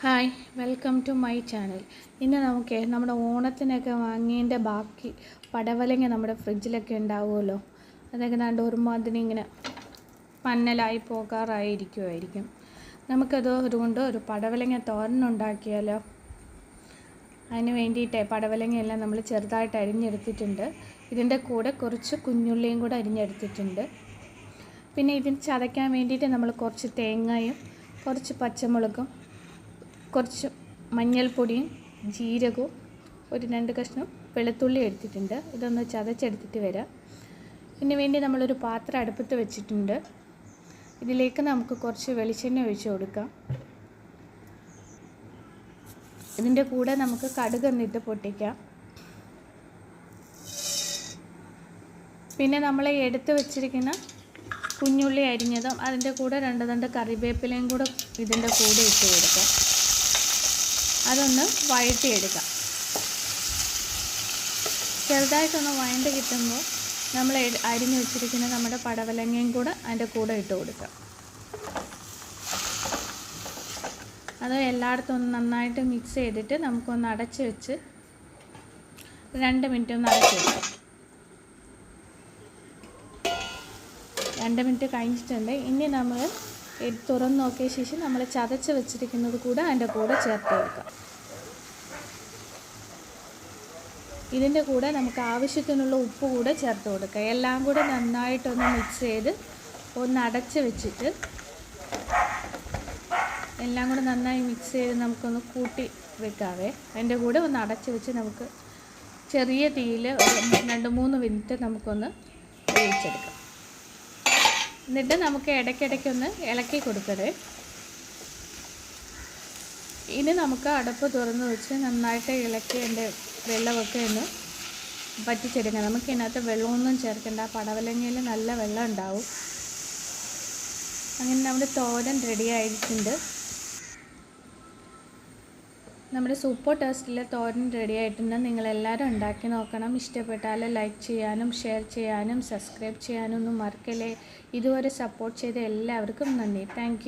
Hi welcome to my channel ഇന്ന് നമുക്ക് നമ്മുടെ ഓണത്തിനൊക്കെ വാങ്ങിയതിന്റെ ബാക്കി പടവലങ്ങ നമ്മുടെ ഫ്രിഡ്ജിലൊക്കെ ഉണ്ടാവുമല്ലോ. അതൊക്കെ ദാണ്ട് ഒരുമാതിരി ഇങ്ങനെ പന്നലായി പോകാറായിരിക്കുമായിരിക്കും. നമുക്കത് അതുകൊണ്ട് ഒരു പടവലങ്ങ തോരനുണ്ടാക്കിയാലോ? അതിന് വേണ്ടിയിട്ട് പടവലങ്ങയെല്ലാം നമ്മൾ ചെറുതായിട്ട് അരിഞ്ഞെടുത്തിട്ടുണ്ട്. ഇതിന്റെ കൂടെ കുറച്ച് കുഞ്ഞുള്ളിയും കൂടെ അരിഞ്ഞെടുത്തിട്ടുണ്ട്. പിന്നെ ഇതിന് ചതയ്ക്കാൻ വേണ്ടിയിട്ട് നമ്മൾ കുറച്ച് തേങ്ങയും കുറച്ച് പച്ചമുളകും കുറച്ച് മഞ്ഞൾപ്പൊടിയും ജീരകവും ഒരു രണ്ട് കഷ്ണം വെളുത്തുള്ളി എടുത്തിട്ടുണ്ട്. ഇതൊന്ന് ചതച്ചെടുത്തിട്ട് വരാം. ഇതിന് വേണ്ടി നമ്മളൊരു പാത്രം അടുപ്പത്ത് വെച്ചിട്ടുണ്ട്. ഇതിലേക്ക് നമുക്ക് കുറച്ച് വെളിച്ചെണ്ണ ഒഴിച്ച് കൊടുക്കാം. ഇതിന്റെ കൂടെ നമുക്ക് കടുക് എന്നിട്ട് പൊട്ടിക്കാം. പിന്നെ നമ്മൾ എടുത്ത് വെച്ചിരിക്കുന്ന കുഞ്ഞുള്ളി അരിഞ്ഞതും അതിന്റെ കൂടെ രണ്ട് രണ്ട് കറിവേപ്പിലയും കൂടെ ഇതിന്റെ കൂടെ ഇട്ട് കൊടുക്കാം. അതൊന്ന് വഴറ്റിയെടുക്കാം. ചെറുതായിട്ടൊന്ന് വഴണ്ട് കിട്ടുമ്പോൾ നമ്മൾ അരിഞ്ഞു വെച്ചിരിക്കുന്ന നമ്മുടെ പടവലങ്ങയും കൂടെ അതിന്റെ കൂടെ ഇട്ട് കൊടുക്കാം. അത് എല്ലായിടത്തും ഒന്ന് നന്നായിട്ട് മിക്സ് ചെയ്തിട്ട് നമുക്കൊന്ന് അടച്ച് വെച്ച് രണ്ട് മിനിറ്റ് ഒന്ന് അടച്ച് വെക്കാം. രണ്ട് മിനിറ്റ് കഴിഞ്ഞിട്ടുണ്ട്. ഇനി നമ്മൾ തുറന്ന് നോക്കിയ ശേഷം നമ്മൾ ചതച്ച് വെച്ചിരിക്കുന്നത് കൂടെ അതിന്റെ കൂടെ ചേർത്ത് കൊടുക്കാം. ഇതിന്റെ കൂടെ നമുക്ക് ആവശ്യത്തിനുള്ള ഉപ്പ് കൂടെ ചേർത്ത് കൊടുക്കുക എല്ലാം കൂടെ നന്നായിട്ടൊന്ന് മിക്സ് ചെയ്ത് ഒന്ന് അടച്ച് വെച്ചിട്ട് എല്ലാം കൂടെ നന്നായി മിക്സ് ചെയ്ത് നമുക്കൊന്ന് കൂട്ടി വെക്കാവേ. അതിന്റെ കൂടെ ഒന്ന് അടച്ച് വെച്ച് നമുക്ക് ചെറിയ തീയിൽ രണ്ട് മൂന്ന് മിനിറ്റ് നമുക്കൊന്ന് വേവിച്ചെടുക്കാം. എന്നിട്ട് നമുക്ക് ഇടയ്ക്കിടയ്ക്കൊന്ന് ഇളക്കി കൊടുക്കരുത് ഇനി നമുക്ക് അടപ്പ് തുറന്ന് വെച്ച് നന്നായിട്ട് ഇളക്കി എന്റെ വെള്ളമൊക്കെ ഒന്ന് പറ്റിച്ചെടുക്കാം നമുക്ക് ഇതിനകത്ത് വെള്ളമൊന്നും ചേർക്കേണ്ട. പടവലങ്ങയിൽ നല്ല വെള്ളം ഉണ്ടാവും. അങ്ങനെ നമ്മുടെ തോരൻ റെഡി ആയിട്ടുണ്ട്. നമ്മുടെ സൂപ്പർ ടേസ്റ്റിലെ തോരൻ റെഡി ആയിട്ടുണ്ട്. നിങ്ങളെല്ലാവരും ഉണ്ടാക്കി നോക്കണം. ഇഷ്ടപ്പെട്ടാൽ ലൈക്ക് ചെയ്യാനും ഷെയർ ചെയ്യാനും സബ്സ്ക്രൈബ് ചെയ്യാനും ഒന്നും മറക്കല്ലേ. ഇതുവരെ സപ്പോർട്ട് ചെയ്ത എല്ലാവർക്കും നന്ദി. താങ്ക്